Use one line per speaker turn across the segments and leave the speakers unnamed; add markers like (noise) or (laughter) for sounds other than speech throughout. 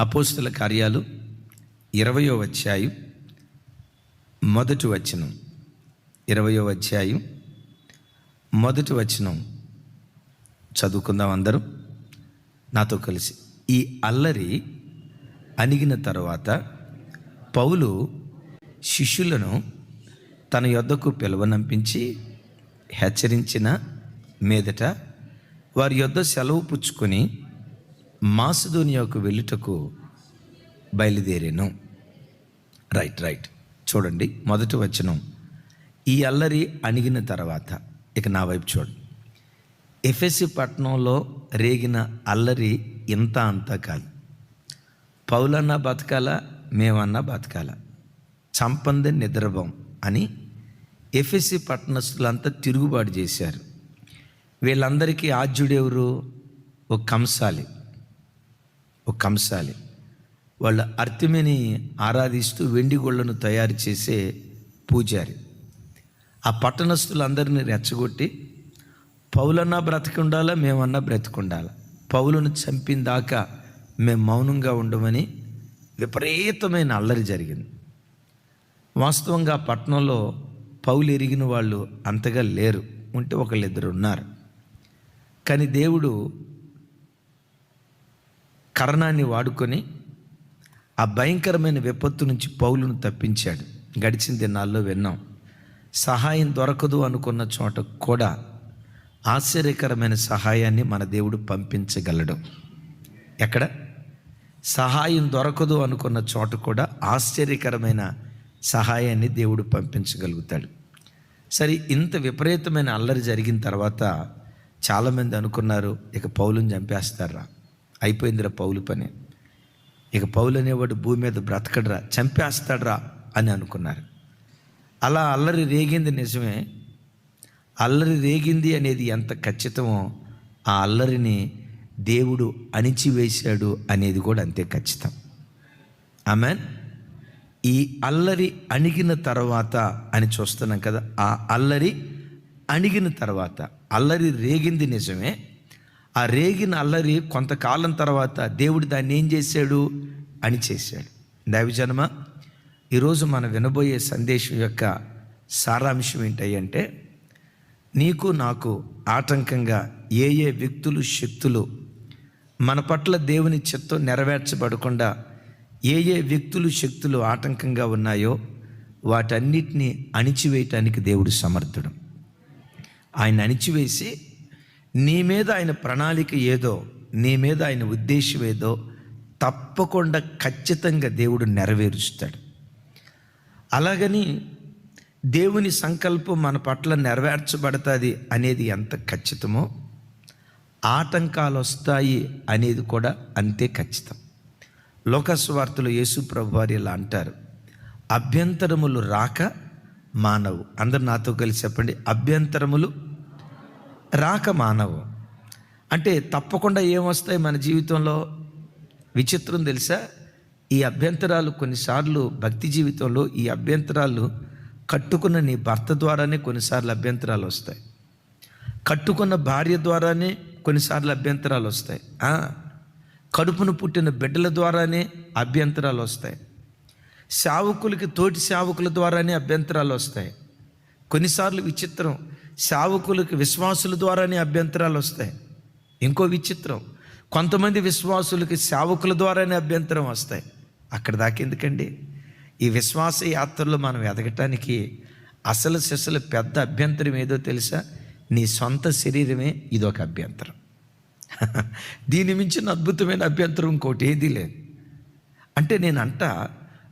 అపోస్తుల కార్యాలు ఇరవయో అధ్యాయం మొదటి వచనం. ఇరవయో అధ్యాయం మొదటి వచనం. చదువుకుందాం అందరం. నాతో కలిసి. ఈ అల్లరి అణిగిన తర్వాత పౌలు శిష్యులను తన యొద్దకు పిలువనంపించి హెచ్చరించిన మీదట వారి యొద్ద సెలవు పుచ్చుకొని మాసిదోనియాకు వెళ్ళుటకు బయలుదేరాను. Right right. చూడండి మొదటి వచనం. ఈ అల్లరి అణిగిన తర్వాత ఇక నా వైపు చూడండి. ఎఫ్ఎస్సి పట్టణంలో రేగిన అల్లరి ఇంత అంతా కాదు. పౌలన్నా బతకాల మేమన్నా బతకాల? చంపంది నిద్రభం అని ఎఫ్ఎస్సి పట్టణస్తులంతా తిరుగుబాటు చేశారు. వీళ్ళందరికీ ఆద్యుడెవరు? ఒక కంసాలి. ఒక కంసాలి వాళ్ళ అర్తిమిని ఆరాధిస్తూ వెండి గొళ్ళను తయారు చేసే పూజారి. ఆ పట్టణస్తులందరినీ రెచ్చగొట్టి పౌలన్నా బ్రతికుండాలా? మేమన్నా బ్రతికుండాలా? పౌలను చంపిన దాకా మేము మౌనంగా ఉండమని విపరీతమైన అల్లరి జరిగింది. వాస్తవంగా పట్టణంలో పౌలు ఎరిగిన వాళ్ళు అంతగా లేరు. ఉంటే ఒకళ్ళిద్దరు ఉన్నారు కానీ దేవుడు కరణాన్ని వాడుకొని ఆ భయంకరమైన విపత్తు నుంచి పౌలును తప్పించాడు. గడిచిన దినాల్లో విన్నాం. సహాయం దొరకదు అనుకున్న చోట కూడా ఆశ్చర్యకరమైన సహాయాన్ని మన దేవుడు పంపించగలడు. ఎక్కడ? సహాయం దొరకదు అనుకున్న చోట కూడా ఆశ్చర్యకరమైన సహాయాన్ని దేవుడు పంపించగలుగుతాడు. సరే ఇంత విపరీతమైన అల్లరి జరిగిన తర్వాత చాలామంది అనుకున్నారు ఇక పౌలుని చంపేస్తారా? అయిపోయిందిరా పౌలు పని. ఇక పౌలు అనేవాడు భూమి మీద బ్రతకడరా చంపేస్తాడరా అని అనుకున్నారు. అలా అల్లరి రేగింది నిజమే. అల్లరి రేగింది అనేది ఎంత ఖచ్చితమో ఆ అల్లరిని దేవుడు అణిచివేశాడు అనేది కూడా అంతే ఖచ్చితం. ఆమె ఈ అల్లరి అణిగిన తర్వాత అని చూస్తున్నాం కదా ఆ అల్లరి అణిగిన తర్వాత అల్లరి రేగింది నిజమే. ఆ రేగిన అల్లరి కొంతకాలం తర్వాత దేవుడు దాన్ని ఏం చేశాడు అని చేశాడు. దైవజనమ ఈరోజు మనం వినబోయే సందేశం యొక్క సారాంశం ఏంటంటే నీకు నాకు ఆటంకంగా ఏ ఏ వ్యక్తులు శక్తులు మన పట్ల దేవుని చిత్తం నెరవేర్చబడకుండా ఏ ఏ వ్యక్తులు శక్తులు ఆటంకంగా ఉన్నాయో వాటన్నిటినీ అణిచివేయటానికి దేవుడు సమర్థుడు. ఆయన అణిచివేసి నీ మీద ఆయన ప్రణాళిక ఏదో నీ మీద ఆయన ఉద్దేశం ఏదో తప్పకుండా ఖచ్చితంగా దేవుడు నెరవేరుస్తాడు. అలాగని దేవుని సంకల్పం మన పట్ల నెరవేర్చబడుతుంది అనేది ఎంత ఖచ్చితమో ఆటంకాలు వస్తాయి అనేది కూడా అంతే ఖచ్చితం. లోకస్వార్తలు యేసు ప్రభు వారు ఇలా అంటారు అభ్యంతరములు రాక మానవు. అందరు నాతో కలిసి చెప్పండి అభ్యంతరములు రాక మానవు. అంటే తప్పకుండా ఏమొస్తాయి మన జీవితంలో? విచిత్రం తెలుసా? ఈ అభ్యంతరాలు కొన్నిసార్లు భక్తి జీవితంలో ఈ అభ్యంతరాలు కట్టుకున్న నీ భర్త ద్వారానే కొన్నిసార్లు అభ్యంతరాలు వస్తాయి. కట్టుకున్న భార్య ద్వారానే కొన్నిసార్లు అభ్యంతరాలు వస్తాయి. కడుపును పుట్టిన బిడ్డల ద్వారానే అభ్యంతరాలు వస్తాయి. సేవకులకి తోటి సేవకుల ద్వారానే అభ్యంతరాలు వస్తాయి. కొన్నిసార్లు విచిత్రం. సేవకులకు విశ్వాసుల ద్వారానే అభ్యంతరాలు వస్తాయి. ఇంకో విచిత్రం కొంతమంది విశ్వాసులకి సేవకుల ద్వారానే అభ్యంతరం వస్తాయి. అక్కడ దాకా ఎందుకండి? ఈ విశ్వాస యాత్రలో మనం ఎదగటానికి అసలు సిసలు పెద్ద అభ్యంతరం ఏదో తెలుసా? నీ సొంత శరీరమే ఇదొక అభ్యంతరం. (laughs) దీని మించిన అద్భుతమైన అభ్యంతరం ఇంకోటి ఏదీ లేదు. అంటే నేను అంట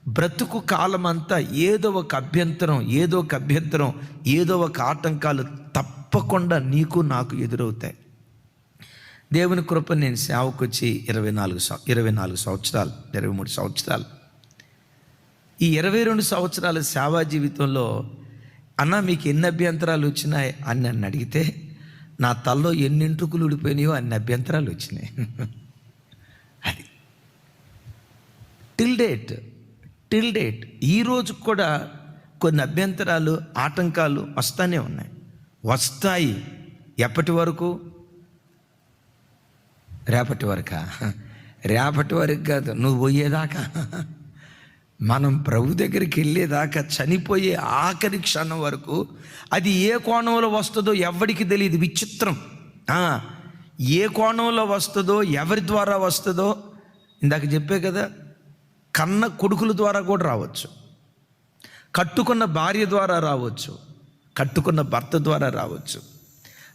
బ్రతుకు కాలం అంతా ఏదో ఒక అభ్యంతరం ఏదో ఒక అభ్యంతరం ఏదో ఒక ఆటంకాలు తప్పకుండా నీకు నాకు ఎదురవుతాయి. దేవుని కృప నేను సేవకు వచ్చి ఇరవై నాలుగు ఇరవై నాలుగు సంవత్సరాలు ఇరవై మూడు సంవత్సరాలు. ఈ ఇరవై రెండు సంవత్సరాల సేవా జీవితంలో అన్న మీకు ఎన్ని అభ్యంతరాలు వచ్చినాయి? అని నన్ను అడిగితే నా తల్లో ఎన్నింటుకులు ఊడిపోయినాయో అన్ని అభ్యంతరాలు వచ్చినాయి. (laughs) అది. టిల్ డేట్ టిల్ డేట్ ఈ రోజు కూడా కొన్ని అభ్యంతరాలు ఆటంకాలు వస్తానే ఉన్నాయి. వస్తాయి. ఎప్పటి వరకు? రేపటి వరకా? రేపటి వరకు కాదు నువ్వు పోయేదాకా? మనం ప్రభు దగ్గరికి వెళ్ళేదాకా చనిపోయే ఆఖరి క్షణం వరకు అది ఏ కోణంలో వస్తుందో ఎవరికి తెలియదు విచిత్రం. ఏ కోణంలో వస్తుందో ఎవరి ద్వారా వస్తుందో ఇందాక చెప్పే కదా కన్న కొడుకుల ద్వారా కూడా రావచ్చు. కట్టుకున్న భార్య ద్వారా రావచ్చు. కట్టుకున్న భర్త ద్వారా రావచ్చు.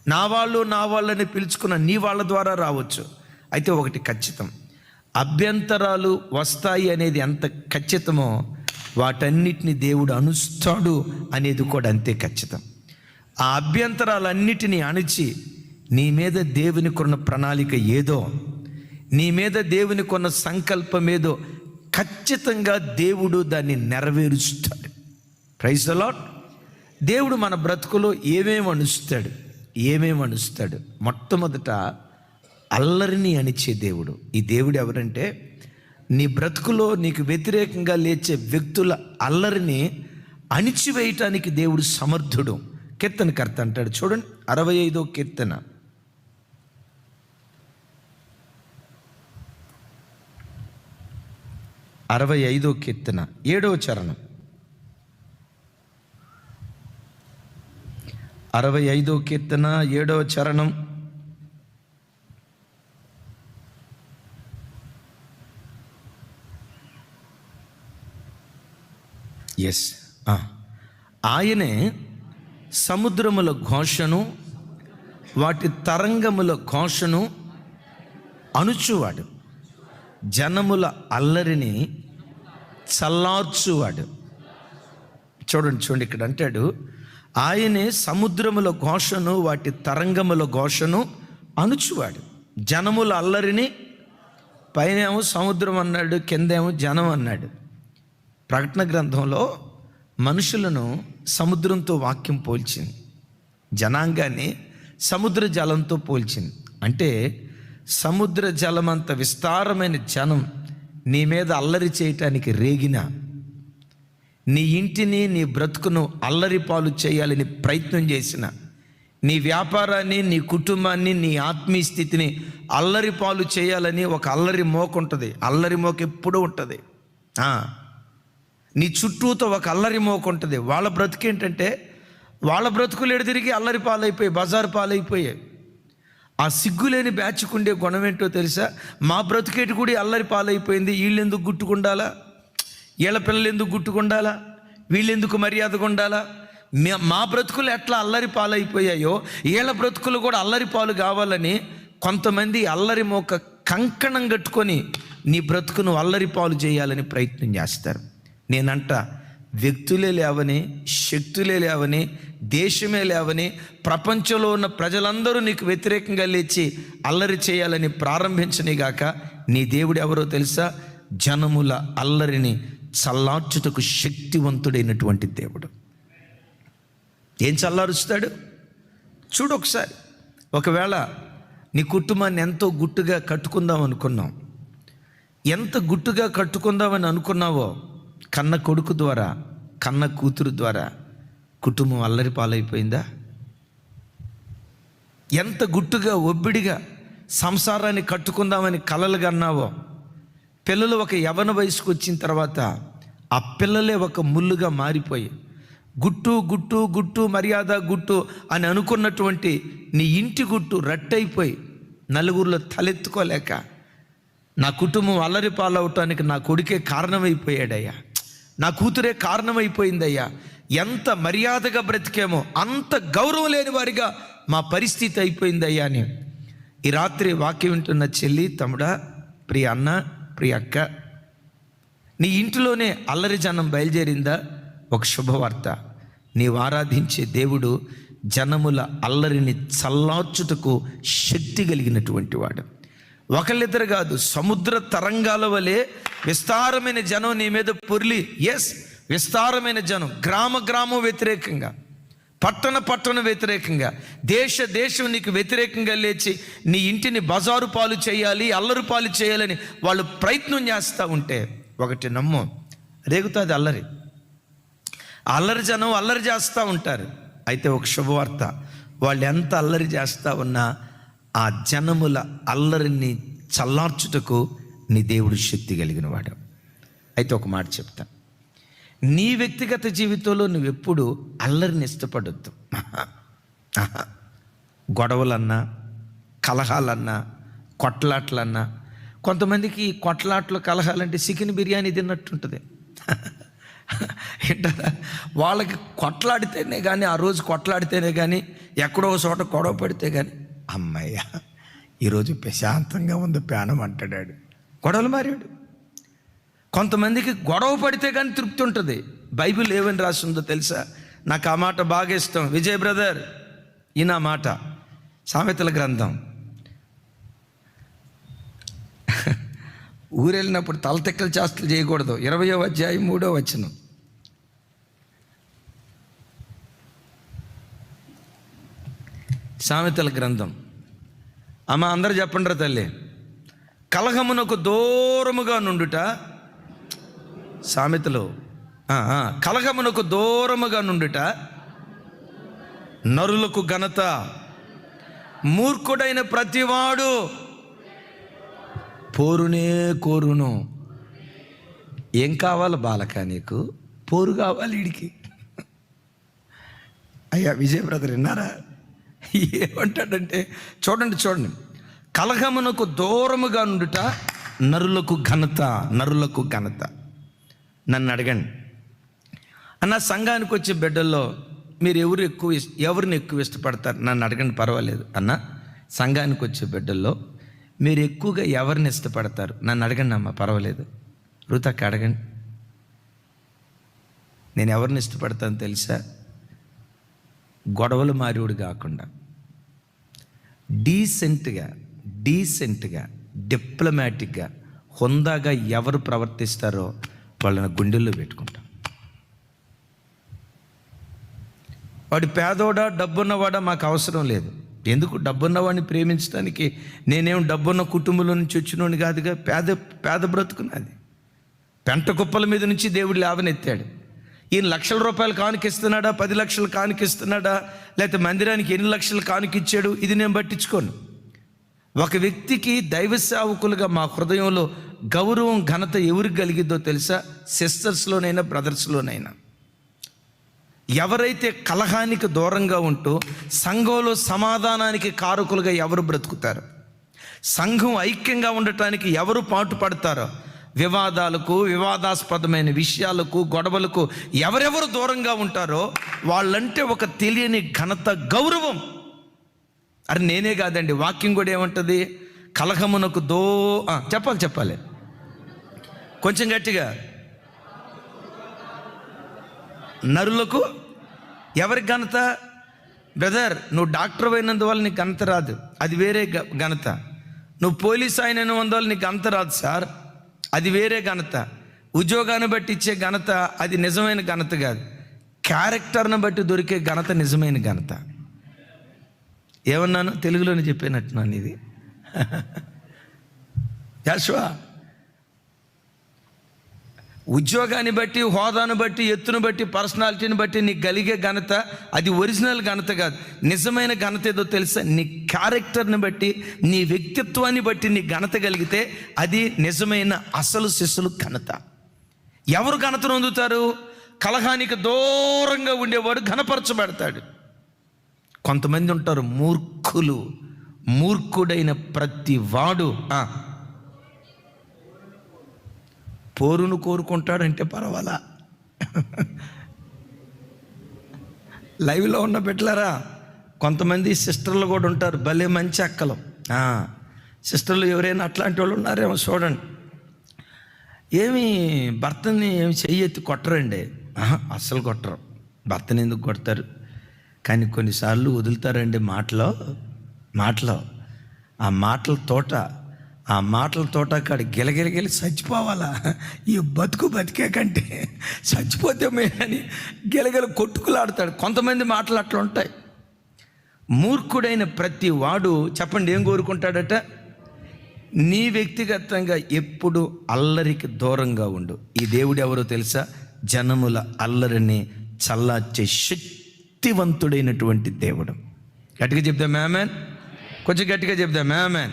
నా వాళ్ళు నా వాళ్ళని పిలుచుకున్న నీ వాళ్ళ ద్వారా రావచ్చు. అయితే ఒకటి ఖచ్చితం. అభ్యంతరాలు వస్తాయి అనేది ఎంత ఖచ్చితమో వాటన్నిటిని దేవుడు అనుస్తాడు అనేది కూడా అంతే ఖచ్చితం. ఆ అభ్యంతరాలన్నిటినీ అణిచి నీ మీద దేవుని కొన్న ప్రణాళిక ఏదో నీ మీద దేవుని కొన్న సంకల్పం ఏదో ఖచ్చితంగా దేవుడు దాన్ని నెరవేరుస్తాడు. ప్రైజ్ అలాట్ దేవుడు మన బ్రతుకులో ఏమేమి అణుస్తాడు? ఏమేమి అణుస్తాడు? మొట్టమొదట అల్లరిని అణిచే దేవుడు. ఈ దేవుడు ఎవరంటే నీ బ్రతుకులో నీకు వ్యతిరేకంగా లేచే వ్యక్తుల అల్లరిని అణిచివేయటానికి దేవుడు సమర్థుడు. కీర్తనకర్త అంటాడు. చూడండి అరవై ఐదో కీర్తన. అరవై ఐదో కీర్తన ఏడవ చరణం. అరవై ఐదో కీర్తన ఏడవ చరణం. ఎస్ ఆయనే సముద్రముల ఘోషను వాటి తరంగముల ఘోషను అణుచువాడు జనముల అల్లరిని చల్లార్చువాడు. చూడండి చూడండి ఇక్కడ అంటాడు ఆయనే సముద్రముల ఘోషను వాటి తరంగముల ఘోషను అణుచువాడు జనముల అల్లరిని పైనేమో సముద్రం అన్నాడు కిందేమో జనం అన్నాడు. ప్రకటన గ్రంథంలో మనుషులను సముద్రంతో వాక్యం పోల్చింది. జనాంగాన్ని సముద్ర జలంతో పోల్చింది. అంటే సముద్ర జలం అంత విస్తారమైన జనం నీ మీద అల్లరి చేయటానికి రేగిన నీ ఇంటిని నీ బ్రతుకును అల్లరి పాలు చేయాలని ప్రయత్నం చేసిన నీ వ్యాపారాన్ని నీ కుటుంబాన్ని నీ ఆత్మీయ స్థితిని అల్లరి పాలు చేయాలని ఒక అల్లరి మోక ఉంటుంది. అల్లరి మోక ఎప్పుడూ ఉంటుంది. నీ చుట్టూతో ఒక అల్లరి మోక ఉంటుంది. వాళ్ళ బ్రతుకేంటంటే వాళ్ళ బ్రతుకులు ఎడు తిరిగి అల్లరి పాలైపోయి బజారు పాలైపోయాయి. ఆ సిగ్గులేని బ్యాచ్కుండే గుణం ఏంటో తెలుసా? మా బ్రతుకేటి కూడా అల్లరి పాలైపోయింది. వీళ్ళు ఎందుకు గుట్టుకుండాలా? వీళ్ళ పిల్లలు ఎందుకు గుట్టుకుండాలా? వీళ్ళెందుకు మర్యాదగా ఉండాలా? మా బ్రతుకులు ఎట్లా అల్లరి పాలైపోయాయో వీళ్ళ బ్రతుకులు కూడా అల్లరి పాలు కావాలని కొంతమంది అల్లరి మోక కంకణం కట్టుకొని నీ బ్రతుకును అల్లరి పాలు చేయాలని ప్రయత్నం చేస్తారు. నేనంట వ్యక్తులే లేవని శక్తులే లేవని దేశమే లేవని ప్రపంచంలో ఉన్న ప్రజలందరూ నీకు వ్యతిరేకంగా లేచి అల్లరి చేయాలని ప్రారంభించనిగాక నీ దేవుడు ఎవరో తెలుసా? జనముల అల్లరిని చల్లార్చుటకు శక్తివంతుడైనటువంటి దేవుడు. ఏం చల్లారుస్తాడు? చూడు ఒకసారి. ఒకవేళ నీ కుటుంబాన్ని ఎంతో గుట్టుగా కట్టుకుందాం అనుకున్నాం. ఎంత గుట్టుగా కట్టుకుందామని అనుకున్నావో కన్న కొడుకు ద్వారా కన్న కూతురు ద్వారా కుటుంబం అల్లరి పాలైపోయిందా? ఎంత గుట్టుగా ఒబ్బిడిగా సంసారాన్ని కట్టుకుందామని కలలు కన్నావో? పిల్లలు ఒక యవన వయసుకు వచ్చిన తర్వాత ఆ పిల్లలే ఒక ముళ్ళుగా మారిపోయి గుట్టు గుట్టు గుట్టు మర్యాద గుట్టు అని అనుకున్నటువంటి నీ ఇంటి గుట్టు రట్టయిపోయి నలుగురిలో తలెత్తుకోలేక నా కుటుంబం అల్లరి పాలవటానికి నా కొడుకే కారణమైపోయాడయ్యా. నా కూతురే కారణమైపోయిందయ్యా. ఎంత మర్యాదగా బ్రతికేమో అంత గౌరవం లేని వారిగా మా పరిస్థితి అయిపోయిందయ్యా అని. ఈ రాత్రి వాక్యం వింటున్న చెల్లి తమ్ముడా ప్రియ అన్న ప్రియ అక్క నీ ఇంటిలోనే అల్లరి జనం బయలుదేరిందా? ఒక శుభవార్త. నీవు ఆరాధించే దేవుడు జనముల అల్లరిని చల్లార్చుటకు శక్తి కలిగినటువంటి వాడు. ఒకళ్ళిద్దరు కాదు సముద్ర తరంగాల వలె విస్తారమైన జనం నీ మీద పొర్లి. ఎస్ విస్తారమైన జనం గ్రామ గ్రామం వ్యతిరేకంగా పట్టణ పట్టణ వ్యతిరేకంగా దేశ దేశం నీకు వ్యతిరేకంగా లేచి నీ ఇంటిని బజారు పాలు చేయాలి అల్లరి పాలు చేయాలని వాళ్ళు ప్రయత్నం చేస్తూ ఉంటే ఒకటి నమ్ము రేగుతుంది అల్లరి. అల్లరి జనం అల్లరి చేస్తూ ఉంటారు. అయితే ఒక శుభవార్త వాళ్ళు ఎంత అల్లరి చేస్తూ ఉన్నా ఆ జనముల అల్లరిని చల్లార్చుటకు నీ దేవుడు శక్తి కలిగిన వాడు అయితే ఒక మాట చెప్తాను నీ వ్యక్తిగత జీవితంలో నువ్వు ఎప్పుడు అల్లరిని ఇష్టపడొద్దు. గొడవలన్నా కలహాలన్నా కొట్లాట్లన్నా. కొంతమందికి కొట్లాట్లు కలహాలంటే చికెన్ బిర్యానీ తిన్నట్టుంటుంది. ఏంటారా వాళ్ళకి కొట్లాడితేనే కానీ ఆ రోజు కొట్లాడితేనే కానీ ఎక్కడో ఒక చోట గొడవ పడితే కానీ అమ్మయ్య ఈరోజు ప్రశాంతంగా ఉంది ప్రాణం అంటాడాడు గొడవలు మారాడు. కొంతమందికి గొడవ పడితే కానీ తృప్తి ఉంటుంది. బైబిల్ ఏమని రాసిందో తెలుసా? నాకు ఆ మాట బాగా ఇష్టం. విజయ్ బ్రదర్ ఈయన మాట. సామెతల గ్రంథం. (laughs) ఊరెళ్ళినప్పుడు తలతెక్కల చేష్టలు చేయకూడదు. ఇరవయో అధ్యాయం మూడో వచనం. సామెతల గ్రంథం. అమ్మ అందరు చెప్పండి తల్లి. కలహమునకు దూరముగా నుండుట సామెతలు. కలహమునకు దూరముగా నుండుట నరులకు ఘనత మూర్ఖుడైన ప్రతివాడు పోరునే కోరును. ఏం కావాలి బాలక నీకు? పోరు కావాలి వీడికి అయ్యా విజయ్ బ్రదర్ విన్నారా? ఏమంటాడంటే చూడండి చూడండి. కలహమునకు దూరముగా నుండుట నరులకు ఘనత నరులకు ఘనత. నన్ను అడగండి. అన్న సంఘానికి వచ్చే బిడ్డల్లో మీరు ఎవరు ఎక్కువ ఇస్- ఎవరిని ఎక్కువ ఇష్టపడతారు? నన్ను అడగండి పర్వాలేదు. అన్న సంఘానికి వచ్చే బిడ్డల్లో మీరు ఎక్కువగా ఎవరిని ఇష్టపడతారు? నన్ను అడగండి అమ్మ పర్వాలేదు. రుతక్క అడగండి. నేను ఎవరిని ఇష్టపడతాను తెలుసా? గొడవలు మారివుడు కాకుండా. డీసెంట్గా డీసెంట్గా డిప్లొమాటిక్గా హుందాగా ఎవరు ప్రవర్తిస్తారో వాళ్ళని గుండెల్లో పెట్టుకుంటాం. వాడు పేదోడా డబ్బున్నవాడా మాకు అవసరం లేదు. ఎందుకు? డబ్బున్నవాడిని ప్రేమించడానికి నేనేం డబ్బున్న కుటుంబంలో నుంచి వచ్చినోని కాదుగా పేద పేద బ్రతుకున్నది పెంట కుప్పల మీద నుంచి దేవుడు లేవనెత్తాడు. ఈయన లక్షల రూపాయలు కానుకిస్తున్నాడా? పది లక్షలు కానుకిస్తున్నాడా? లేకపోతే మందిరానికి ఎన్ని లక్షలు కానుకిచ్చాడు? ఇది నేను పట్టించుకోను. ఒక వ్యక్తికి దైవ సేవకులుగా మా హృదయంలో గౌరవం ఘనత ఎవరికి కలిగిద్దో తెలుసా? సిస్టర్స్లోనైనా బ్రదర్స్లోనైనా. ఎవరైతే కలహానికి దూరంగా ఉంటూ సంఘంలో సమాధానానికి కారకులుగా ఎవరు బ్రతుకుతారు? సంఘం ఐక్యంగా ఉండటానికి ఎవరు పాటు పడతారో? వివాదాలకు వివాదాస్పదమైన విషయాలకు గొడవలకు ఎవరెవరు దూరంగా ఉంటారో వాళ్ళంటే ఒక తెలియని ఘనత గౌరవం. అరే నేనే కాదండి వాక్యం కూడా ఏమంటుంది? కలహమునకు దో చెప్పాలి చెప్పాలి. కొంచెం గట్టిగా. నరులకు ఎవరికి ఘనత? బ్రదర్ నువ్వు డాక్టర్ అయినందువల్ల నీకు ఘనత రాదు. అది వేరే ఘనత. నువ్వు పోలీస్ అయినందువల్ల నీకు ఘనత రాదు సార్. అది వేరే ఘనత. ఉద్యోగాన్ని బట్టి ఇచ్చే ఘనత అది నిజమైన ఘనత కాదు. క్యారెక్టర్ని బట్టి దొరికే ఘనత నిజమైన ఘనత. ఏమన్నాను? తెలుగులోనే చెప్పినట్టున్నాను ఇది. (laughs) యాశ్వా ఉద్యోగాన్ని బట్టి హోదాను బట్టి ఎత్తును బట్టి పర్సనాలిటీని బట్టి నీకు కలిగే ఘనత అది ఒరిజినల్ ఘనత కాదు. నిజమైన ఘనత ఏదో తెలుసా? నీ క్యారెక్టర్ని బట్టి నీ వ్యక్తిత్వాన్ని బట్టి నీ ఘనత కలిగితే అది నిజమైన అసలు శిస్సులు ఘనత. ఎవరు ఘనతను పొందుతారు కలహానికి దూరంగా ఉండేవాడు ఘనపరచబడతాడు. కొంతమంది ఉంటారు మూర్ఖులు. మూర్ఖుడైన ప్రతి వాడు ఆ, పోరును కోరుకుంటాడంటే పర్వాలా? లైవ్లో ఉన్న బిడ్డలారా కొంతమంది సిస్టర్లు కూడా ఉంటారు భలే మంచి అక్కలు. సిస్టర్లు ఎవరైనా అట్లాంటి వాళ్ళు ఉన్నారేమో చూడండి. ఏమి భర్తని ఏమి చెయ్యెత్తి కొట్టరండి. అస్సలు కొట్టరు. భర్తని ఎందుకు కొడతారు? కానీ కొన్నిసార్లు వదులుతారండి మాటలో మాటలో. ఆ మాటల తోట ఆ మాటల తోట కాడ గిలగిలగిలి చచ్చిపోవాలా? ఈ బతుకు బతికే కంటే చచ్చిపోతే మేమని గిలగిల కొట్టుకులాడతాడు. కొంతమంది మాటలు అట్లా ఉంటాయి. మూర్ఖుడైన ప్రతి వాడు చెప్పండి ఏం కోరుకుంటాడట? నీ వ్యక్తిగతంగా ఎప్పుడు అల్లరికి దూరంగా ఉండు. ఈ దేవుడు ఎవరో తెలుసా? జనముల అల్లరిని చల్లార్చే శక్తివంతుడైనటువంటి దేవుడు. గట్టిగా చెప్దా మ్యామెన్ కొంచెం గట్టిగా చెప్దా మ్యామెన్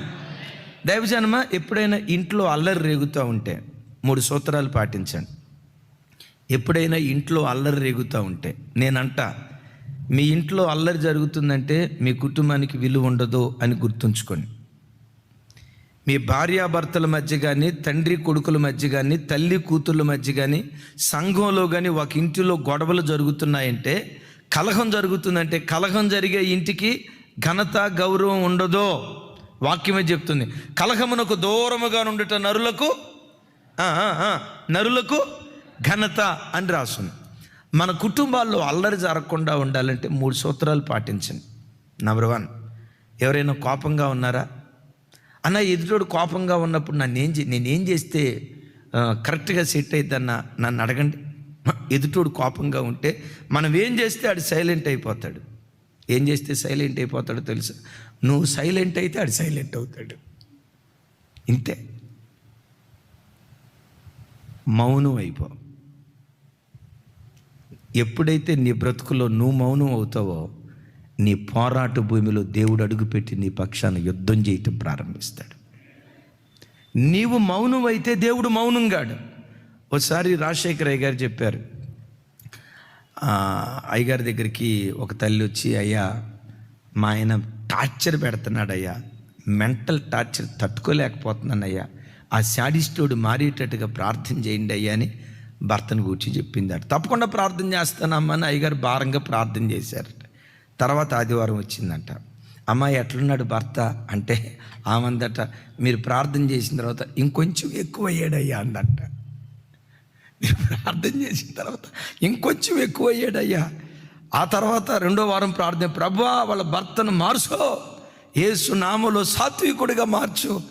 దైవజనమ ఎప్పుడైనా ఇంట్లో అల్లరి రేగుతూ ఉంటే మూడు సూత్రాలు పాటించండి. ఎప్పుడైనా ఇంట్లో అల్లరి రేగుతూ ఉంటే నేనంట మీ ఇంట్లో అల్లరి జరుగుతుందంటే మీ కుటుంబానికి విలువ ఉండదు అని గుర్తుంచుకోండి. మీ భార్యాభర్తల మధ్య కానీ తండ్రి కొడుకుల మధ్య కానీ తల్లి కూతుర్ల మధ్య కానీ సంఘంలో కానీ ఒక ఇంటిలో గొడవలు జరుగుతున్నాయంటే కలహం జరుగుతుందంటే కలహం జరిగే ఇంటికి ఘనత గౌరవం ఉండదో. వాక్యమే చెప్తుంది. కలహమునకు దూరముగా ఉండేట నరులకు నరులకు ఘనత అని రాస్తుంది మన కుటుంబాల్లో అల్లరి జరగకుండా ఉండాలంటే మూడు సూత్రాలు పాటించండి. నెంబర్ వన్ ఎవరైనా కోపంగా ఉన్నారా? అన్న ఎదుటోడు కోపంగా ఉన్నప్పుడు నన్ను ఏం చే నేనేం చేస్తే కరెక్ట్గా సెట్ అయిద్దన్న నన్ను అడగండి. ఎదుటోడు కోపంగా ఉంటే మనం ఏం చేస్తే ఆడు సైలెంట్ అయిపోతాడు. ఏం చేస్తే సైలెంట్ అయిపోతాడో తెలుసు? నువ్వు సైలెంట్ అయితే అది సైలెంట్ అవుతాడు. ఇంతే. మౌనం అయిపో. ఎప్పుడైతే నీ బ్రతుకులో నువ్వు మౌనం అవుతావో నీ పోరాట భూమిలో దేవుడు అడుగుపెట్టి నీ పక్షాన యుద్ధం చేయటం ప్రారంభిస్తాడు. నీవు మౌనం అయితే దేవుడు మౌనంగాడు ఒకసారి రాజశేఖర్ అయ్య గారు చెప్పారు. అయ్యగారి దగ్గరికి ఒక తల్లి వచ్చి అయ్యా మా ఆయన టార్చర్ పెడుతున్నాడయ్యా. మెంటల్ టార్చర్ తట్టుకోలేకపోతున్నాను అయ్యా ఆ శాడిస్టోడు మారేటట్టుగా ప్రార్థన చేయండి అయ్యా అని భర్తను కూర్చి చెప్పిందాడు తప్పకుండా ప్రార్థన చేస్తానమ్మని అయ్యగారు భారంగా ప్రార్థన చేశారట. తర్వాత ఆదివారం వచ్చిందంట. అమ్మాయి ఎట్లున్నాడు భర్త? అంటే ఆమందట మీరు ప్రార్థన చేసిన తర్వాత ఇంకొంచెం ఎక్కువ అయ్యాడయ్యా అందట. మీరు ప్రార్థన చేసిన తర్వాత ఇంకొంచెం ఎక్కువ అయ్యాడయ్యా ఆ తర్వాత రెండో వారం ప్రార్థన ప్రభా వాళ్ళ భర్తను మార్చో. ఏసు నామలో సాత్వికుడిగా మార్చు.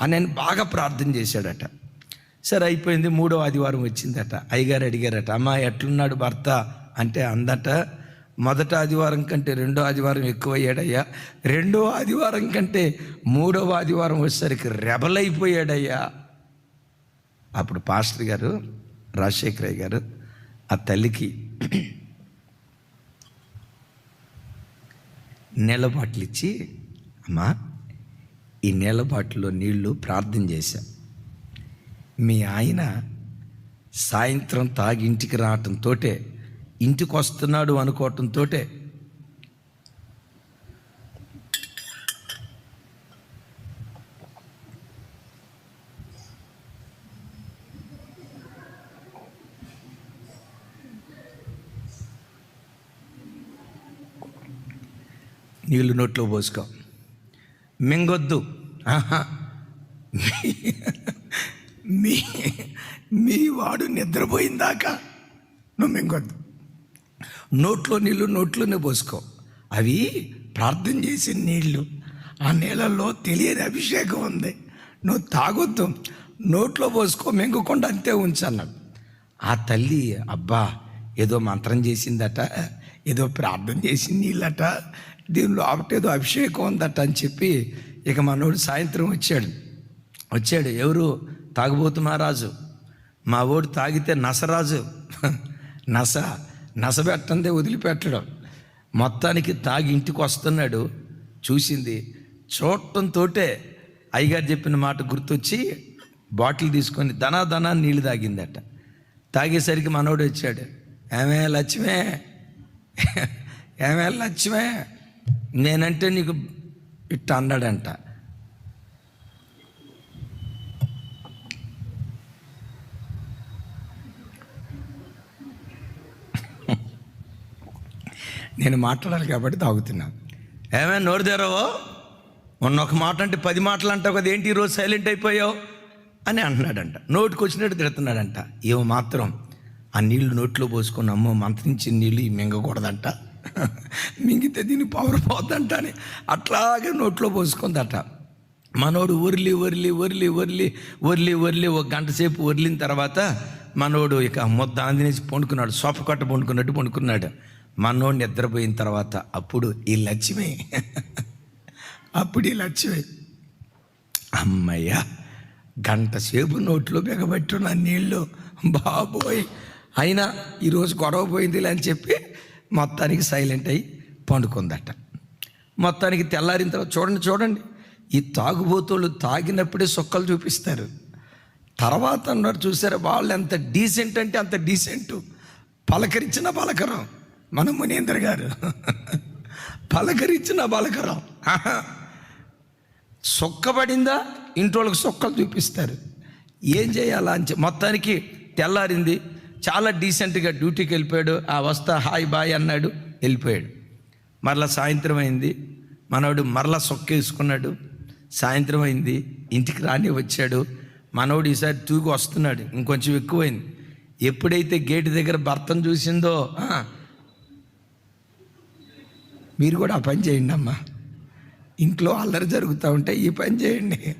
అని నేను బాగా ప్రార్థన చేశాడట. సరే అయిపోయింది. మూడో ఆదివారం వచ్చిందట. అయ్యగారు అడిగారట అమ్మా ఎట్లున్నాడు భర్త? అంటే అందట మొదట ఆదివారం కంటే రెండో ఆదివారం ఎక్కువ అయ్యాడయ్యా రెండో ఆదివారం కంటే మూడవ ఆదివారం వచ్చేసరికి రెబలైపోయాడయ్యా. అప్పుడు పాస్టర్ గారు రాజశేఖరయ్య గారు ఆ తల్లికి నీళ్ళ బాటిల్ ఇచ్చి అమ్మా ఈ నీళ్ళ బాటిల్లో నీళ్ళు ప్రార్థన చేశా. మీ ఆయన సాయంత్రం తాగి ఇంటికి రావటంతో ఇంటికి వస్తున్నాడు అనుకోవటంతో నీళ్ళు నోట్లో పోసుకో. మింగొద్దు. మీ మీ వాడు నిద్రపోయిందాక నువ్వు మింగొద్దు. నోట్లో నీళ్ళు నోట్లోనే పోసుకో. అవి ప్రార్థన చేసిన నీళ్ళు. ఆ నీళ్ళల్లో తెలియని అభిషేకం ఉంది. నువ్వు తాగొద్దు. నోట్లో పోసుకో మింగకుండా అంతే ఉంచన్నాడు ఆ తల్లి అబ్బా ఏదో మంత్రం చేసిందట. ఏదో ప్రార్థన చేసి నీళ్ళట దీనిలో ఏదో అభిషేకం ఉందట అని చెప్పి ఇక మనోడు సాయంత్రం వచ్చాడు. వచ్చాడు. ఎవరు? తాగుబోతు మహారాజు. మా ఓడు తాగితే నసరాజు. (laughs) నస నసబెట్టందే వదిలిపెట్టడం. మొత్తానికి తాగి ఇంటికి వస్తున్నాడు. చూసింది. చూడటంతో అయ్యగారు చెప్పిన మాట గుర్తొచ్చి బాటిల్ తీసుకొని దనా దనా నీళ్ళు తాగిందట. తాగేసరికి మనోడు వచ్చాడు. ఏమే లక్ష్మే ఏమే లక్ష్యమే నేనంటే నీకు ఇట్ట అన్నాడంట. నేను మాట్లాడాలి కాబట్టి తాగుతున్నాను ఏమైనా నోరు తెరవో? మొన్న ఒక మాట అంటే పది మాటలు అంటావు కదా ఏంటి ఈరోజు సైలెంట్ అయిపోయావు? అని అంటున్నాడంట నోటికి వచ్చినట్టు తిడుతున్నాడంట. ఏమో మాత్రం. ఆ నీళ్ళు నోట్లో పోసుకొని అమ్మో మంత్రించిన నీళ్ళు మింగకూడదంట. మింగితే దీని పవర్ పోద్దంట అని అట్లాగే నోట్లో పోసుకుందట. మనోడు ఒర్లి ఒర్లి ఒర్లి ఒర్లి ఒర్లి ఒర్లి ఒక గంట సేపు ఒర్లిన తర్వాత మనోడు ఇక ముద్ద ఆంజనేసి పండుకున్నాడు సోఫ పండుకున్నట్టు పండుకున్నాడు. మనోడు నిద్రపోయిన తర్వాత అప్పుడు ఈ లక్ష్మి అప్పుడు ఈ లక్ష్మి అమ్మయ్య గంట సేపు నోట్లో బిగబెట్టున్న నీళ్ళు బాబోయ్ అయినా ఈరోజు గొడవ పోయిందిలే అని చెప్పి మొత్తానికి సైలెంట్ అయ్యి పండుకుందట. మొత్తానికి తెల్లారిన తర్వాత చూడండి చూడండి. ఈ తాగుబోతులు తాగినప్పుడే సొక్కలు చూపిస్తారు. తర్వాత అన్నారు చూసారా వాళ్ళు ఎంత డీసెంట్ అంటే అంత డీసెంట్ పలకరించిన పలకరం. మన మునీంద్ర గారు. పలకరించిన పలకరం. సొక్కబడిందా ఇంట్లోకి సొక్కలు చూపిస్తారు. ఏం చేయాలా అని మొత్తానికి తెల్లారింది. చాలా డీసెంట్గా డ్యూటీకి వెళ్ళిపోయాడు. ఆ వస్తా హాయ్ బాయ్ అన్నాడు. వెళ్ళిపోయాడు. మరలా సాయంత్రం అయింది. మనవడు మరలా సొక్క వేసుకున్నాడు. సాయంత్రం అయింది. ఇంటికి రాని వచ్చాడు. మనవడు ఈసారి తూగి వస్తున్నాడు. ఇంకొంచెం ఎక్కువైంది. ఎప్పుడైతే గేటు దగ్గర భర్తను చూసిందో మీరు కూడా ఆ పని చేయండి అమ్మా. ఇంట్లో అల్లరి జరుగుతూ ఉంటే ఈ పని చేయండి.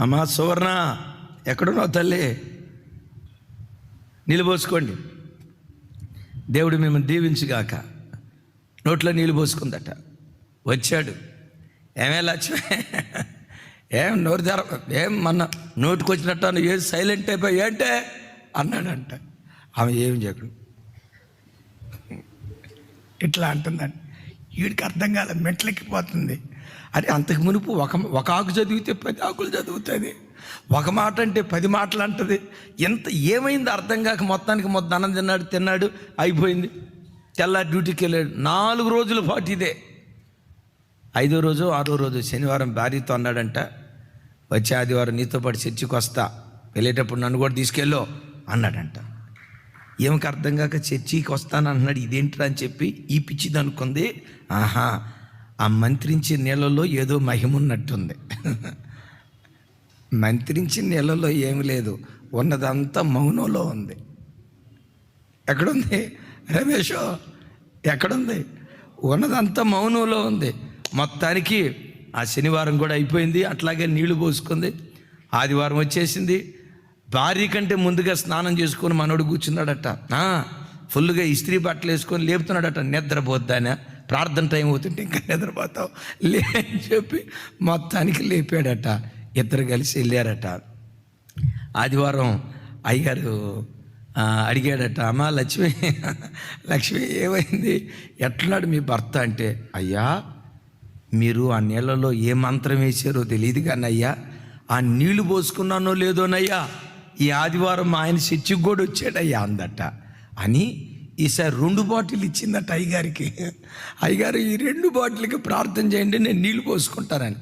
అమ్మా సువర్ణ ఎక్కడున్నావు తల్లి? నీళ్ళు దేవుడు మిమ్మల్ని దీవించుగాక. నోట్లో నీళ్ళు పోసుకుందట. వచ్చాడు. ఏమే లక్ష్మి? ఏం నోరు తెర ఏం మన నోటికి వచ్చినట్టు ఏం సైలెంట్ అయిపోయి ఏంటే? అన్నాడంట. ఆమె ఏం చేయకూడదు. ఇట్లా అంటుందండి వీడికి అర్థం కాలే మెట్లెక్కిపోతుంది. అరే అంతకు మునుపు ఒక ఒక ఆకు చదివితే పది ఆకులు చదువుతుంది. ఒక మాట అంటే పది మాటలు అంటది. ఎంత ఏమైంది అర్థం కాక మొత్తానికి మొత్తం అన్నం తిన్నాడు తిన్నాడు అయిపోయింది. తెల్ల డ్యూటీకి వెళ్ళాడు. నాలుగు రోజుల పాటు ఇదే. ఐదో రోజు ఆరో రోజు శనివారం భార్యతో అన్నాడంట వచ్చే ఆదివారం నీతో పాటు చర్చికి వస్తా. వెళ్ళేటప్పుడు నన్ను కూడా తీసుకెళ్ళో అన్నాడంట. ఏమికి అర్థం కాక చర్చికి వస్తాను అంటున్నాడు ఇదేంట్రా అని చెప్పి ఈ పిచ్చిది అనుకుంది. ఆహా ఆ మంత్రించే నీళ్ళలో ఏదో మహిమున్నట్టుంది. మంత్రించే నీళ్ళలో ఏమి లేదు. ఉన్నదంతా మౌనంలో ఉంది. ఎక్కడుంది? రమేష్ ఎక్కడుంది? ఉన్నదంతా మౌనంలో ఉంది. మొత్తానికి ఆ శనివారం కూడా అయిపోయింది. అట్లాగే నీళ్ళు పోసుకుంది. ఆదివారం వచ్చేసింది. భార్య కంటే ముందుగా స్నానం చేసుకొని మనోడు కూర్చున్నాడట. ఫుల్గా ఇస్త్రీ బట్టలు వేసుకొని లేపుతున్నాడట. నిద్రపోద్దానా? ప్రార్థన టైం అవుతుంటే ఇంకా నిద్రపోతావు. లే అని చెప్పి మొత్తానికి లేపాడట. ఇద్దరు కలిసి వెళ్ళారట. ఆదివారం అయ్యగారు అడిగాడట అమ్మ లక్ష్మి లక్ష్మి ఏమైంది? ఎట్లాడు మీ భర్త? అంటే అయ్యా మీరు ఆ నీళ్ళలో ఏ మంత్రం వేసారో తెలియదు కానీ అయ్యా ఆ నీళ్ళు పోసుకున్నానో లేదోనయ్యా ఈ ఆదివారం మా ఆయన చర్చికి కూడా వచ్చాడయ్యా అందట. అని ఈసారి రెండు బాటిల్ ఇచ్చిందట అయ్యగారికి అయ్యగారు ఈ రెండు బాటిల్కి ప్రార్థన చేయండి నేను నీళ్ళు పోసుకుంటానని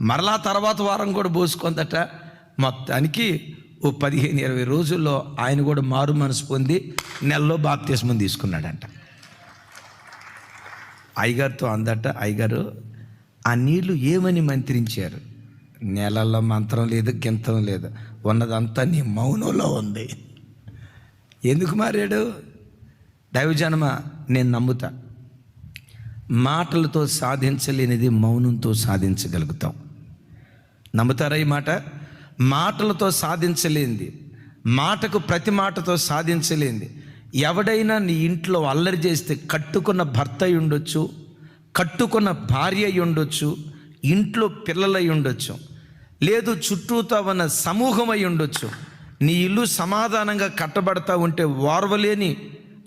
మరలా తర్వాత వారం కూడా పోసుకుందట. మొత్తానికి ఓ పదిహేను ఇరవై రోజుల్లో ఆయన కూడా మారు మనసు పొంది నెలలో బాప్తిస్మం తీసుకున్నాడంట. అయ్యగారితో అందట అయ్యగారు ఆ నీళ్ళు ఏమని మంత్రించారు? నెలల్లో మంత్రం లేదు గింతం లేదు. ఉన్నదంతా నీ మౌనంలో ఉంది. ఎందుకు మారాడు? దైవజనమ నేను నమ్ముతా. మాటలతో సాధించలేనిది మౌనంతో సాధించగలుగుతాం. నమ్ముతారా ఈ మాట? మాటలతో సాధించలేంది మాటకు ప్రతి మాటతో సాధించలేంది ఎవడైనా నీ ఇంట్లో అల్లరి చేస్తే కట్టుకున్న భర్త అయి ఉండొచ్చు కట్టుకున్న భార్య అయి ఉండొచ్చు ఇంట్లో పిల్లలై ఉండొచ్చు లేదు చుట్టూతో ఉన్న సమూహమై ఉండొచ్చు. నీ ఇల్లు సమాధానంగా కట్టబడతా ఉంటే వార్వలేని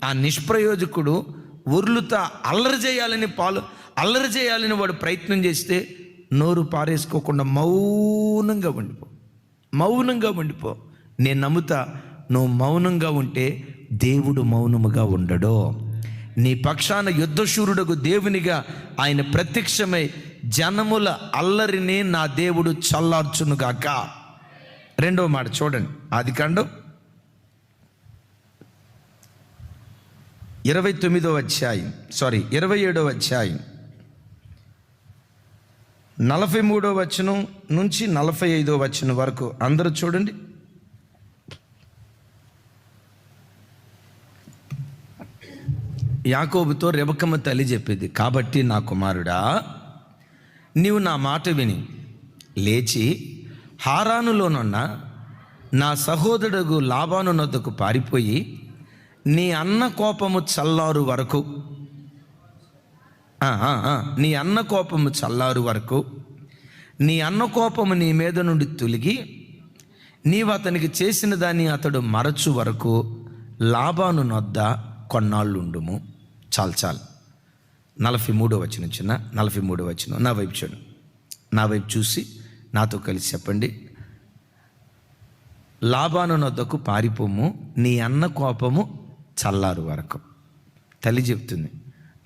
ఆ నిష్ప్రయోజకుడు ఉర్లుతా అల్లరి చేయాలని పాలు అల్లరి చేయాలని వాడు ప్రయత్నం చేస్తే నోరు పారేసుకోకుండా మౌనంగా ఉండిపో. మౌనంగా ఉండిపో. నేను నమ్ముతా నువ్వు మౌనంగా ఉంటే దేవుడు మౌనముగా ఉండడు. నీ పక్షాన యుద్ధశూరుడకు దేవునిగా ఆయన ప్రత్యక్షమై జనముల అల్లరిని నా దేవుడు చల్లార్చునుగాక. రెండవ మాట చూడండి. అది కాండం ఇరవై తొమ్మిదో అధ్యాయం. సారీ ఇరవై ఏడో అధ్యాయం. నలభై మూడో వచనం నుంచి నలభై ఐదో వచనం వరకు అందరూ చూడండి. యాకోబుతో రెబకమ్మ తల్లి చెప్పింది కాబట్టి నా కుమారుడా నీవు నా మాట విని లేచి హారానులోనున్న నా సహోదరుడు లాభాను నొద్దకు పారిపోయి నీ అన్న కోపము చల్లారు వరకు నీ అన్న కోపము చల్లారు వరకు నీ అన్న కోపము నీ మీద నుండి తొలిగి నీవు అతనికి చేసిన దాన్ని అతడు మరచు వరకు లాభాను నొద్ద కొన్నాళ్ళుండుము. చాలు చాలు. నలభై మూడో వచ్చిన చిన్న నలభై మూడో వచ్చిన నా వైపు చూడు. నా వైపు చూసి నాతో కలిసి చెప్పండి. లాభాను నొద్దకు పారిపోము. నీ అన్న కోపము చల్లారు వరకు. తల్లి చెప్తుంది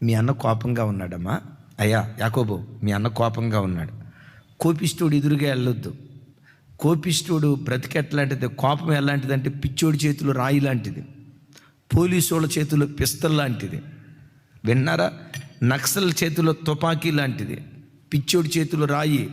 మీ అన్న కోపంగా ఉన్నాడమ్మా. అయ్యా యాకోబు మీ అన్న కోపంగా ఉన్నాడు. కోపిస్తుడు ఎదురుగా వెళ్ళొద్దు. కోపిస్తుడు బ్రతికెట్లాంటిది కోపం ఎలాంటిదంటే పిచ్చోడి చేతిలో రాయి లాంటిది పోలీసు వాళ్ళ చేతిలో పిస్తల్ లాంటిది విన్నారా? నక్సల్ చేతిలో తుపాకీ లాంటిది పిచ్చోడి చేతిలో రాయి.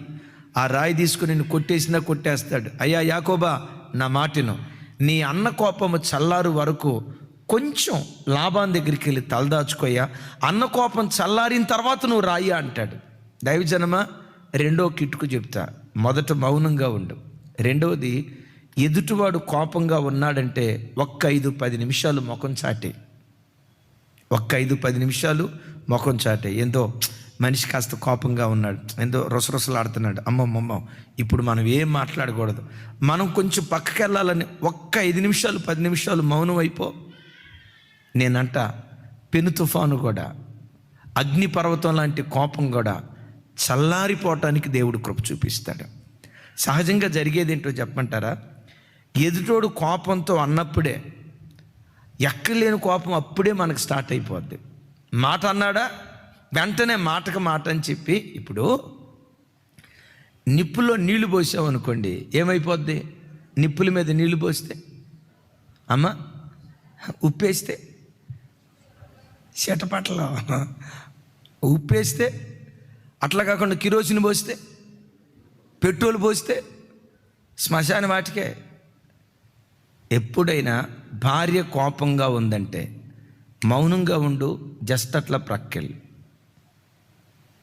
ఆ రాయి తీసుకుని నేను కొట్టేసినా కొట్టేస్తాడు. అయ్యా యాకోబా నా మాటను నీ అన్న కోపము చల్లారు వరకు కొంచెం లాభాన్ దగ్గరికి వెళ్ళి తలదాచుకోయా అన్న కోపం చల్లారిన తర్వాత నువ్వు రాయి అంటాడు. దైవజనమ రెండో కిట్టుకు చెప్తా. మొదట మౌనంగా ఉండు. రెండవది ఎదుటివాడు కోపంగా ఉన్నాడంటే ఒక్క ఐదు పది నిమిషాలు ముఖం చాటే. ఒక్క ఐదు పది నిమిషాలు ముఖం చాటే. ఏందో మనిషి కాస్త కోపంగా ఉన్నాడు. ఏందో రొసరొసలాడుతున్నాడు. అమ్మమ్మమ్మ ఇప్పుడు మనం ఏం మాట్లాడకూడదు. మనం కొంచెం పక్కకి వెళ్ళాలని ఒక్క ఐదు నిమిషాలు పది నిమిషాలు మౌనం అయిపో. నేనంట పెను తుఫాను కూడా అగ్నిపర్వతం లాంటి కోపం కూడా చల్లారిపోవటానికి దేవుడు కృప చూపిస్తాడు. సహజంగా జరిగేది ఏంటో చెప్పమంటారా? ఎదుటోడు కోపంతో అన్నప్పుడే ఎక్కలేని కోపం అప్పుడే మనకు స్టార్ట్ అయిపోద్ది. మాట అన్నాడా? వెంటనే మాటకు మాట అని చెప్పి ఇప్పుడు నిప్పులో నీళ్ళు పోసావు అనుకోండి ఏమైపోద్ది? నిప్పుల మీద నీళ్ళు పోస్తే అమ్మ ఉప్పేస్తే చెటపట్ల ఉప్పేస్తే అట్లా కాకుండా కిరోసిన్ పోస్తే పెట్రోల్ పోస్తే శ్మశాన వాటికే. ఎప్పుడైనా భార్య కోపంగా ఉందంటే మౌనంగా ఉండు జస్ట్ అట్లా ప్రక్కెళ్ళి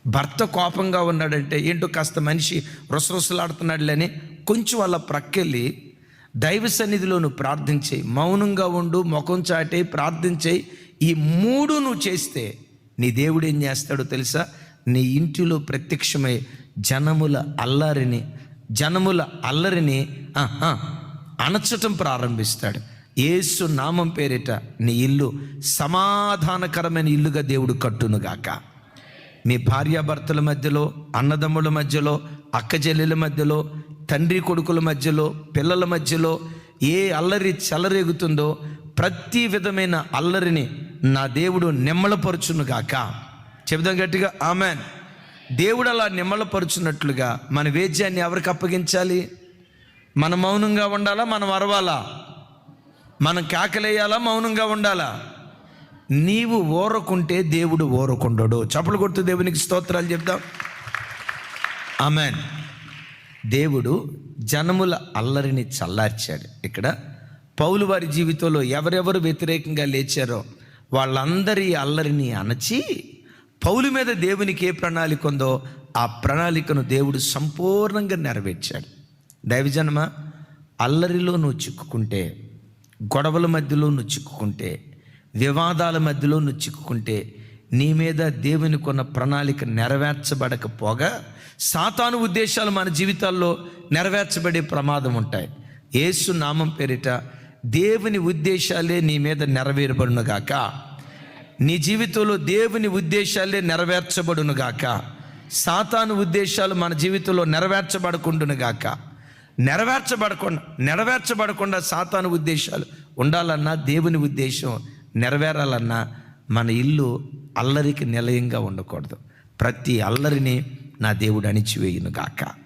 భర్త కోపంగా ఉన్నాడంటే ఏంటో కాస్త మనిషి రుసరుసలాడుతున్నాడులేని కొంచెం అలా ప్రక్కెళ్ళి దైవ సన్నిధిలో నువ్వు ప్రార్థించేయి మౌనంగా ఉండు ముఖం చాటే ప్రార్థించేయి ఈ మూడు నువ్వు చేస్తే నీ దేవుడు ఏం చేస్తాడో తెలుసా? నీ ఇంటిలో ప్రత్యక్షమై జనముల అల్లరిని జనముల అల్లరిని అణచటం ప్రారంభిస్తాడు. ఏసు నామం పేరిట నీ ఇల్లు సమాధానకరమైన ఇల్లుగా దేవుడు కట్టునుగాక. మీ భార్యాభర్తల మధ్యలో అన్నదమ్ముల మధ్యలో అక్కజల్లెల మధ్యలో తండ్రి కొడుకుల మధ్యలో పిల్లల మధ్యలో ఏ అల్లరి చెలరేగుతుందో ప్రతి విధమైన అల్లరిని నా దేవుడు నిమ్మలపరుచునుగాక. చెబుదాం గట్టిగా ఆమెన్. దేవుడు అలా నిమ్మలపరుచున్నట్లుగా మన వేద్యాన్ని ఎవరికి అప్పగించాలి? మనం మౌనంగా ఉండాలా? మనం అరవాలా? మనం కేకలేయాలా? మౌనంగా ఉండాలా? నీవు ఓరకుంటే దేవుడు ఓరకుండడు. చప్పలు కొడుతూ దేవునికి స్తోత్రాలు చెప్దాం. ఆమెన్. దేవుడు జనముల అల్లరిని చల్లార్చాడు. ఇక్కడ పౌలు వారి జీవితంలో ఎవరెవరు వ్యతిరేకంగా లేచారో వాళ్ళందరి అల్లరిని అణచి పౌలు మీద దేవునికి ఏ ప్రణాళిక ఉందో ఆ ప్రణాళికను దేవుడు సంపూర్ణంగా నెరవేర్చాడు. దైవజనమ అల్లరిలో నువ్వు చిక్కుకుంటే గొడవల మధ్యలో నువ్వు చిక్కుకుంటే వివాదాల మధ్యలో నువ్వు చిక్కుకుంటే నీ మీద దేవుని కొన్న ప్రణాళిక నెరవేర్చబడకపోగా సాతాను ఉద్దేశాలు మన జీవితాల్లో నెరవేర్చబడే ప్రమాదం ఉంటాయి. ఏసు నామం పేరిట దేవుని ఉద్దేశాలే నీ మీద నెరవేరబడునుగాక నీ జీవితంలో దేవుని ఉద్దేశాలే నెరవేర్చబడునుగాక సాతాను ఉద్దేశాలు మన జీవితంలో నెరవేర్చబడకుండునుగాక నెరవేర్చబడకుండా నెరవేర్చబడకుండా సాతాను ఉద్దేశాలు ఉండాలన్నా దేవుని ఉద్దేశం నెరవేరాలన్నా మన ఇల్లు అల్లరికి నిలయంగా ఉండకూడదు. ప్రతి అల్లరిని నా దేవుడు అణిచివేయును గాక.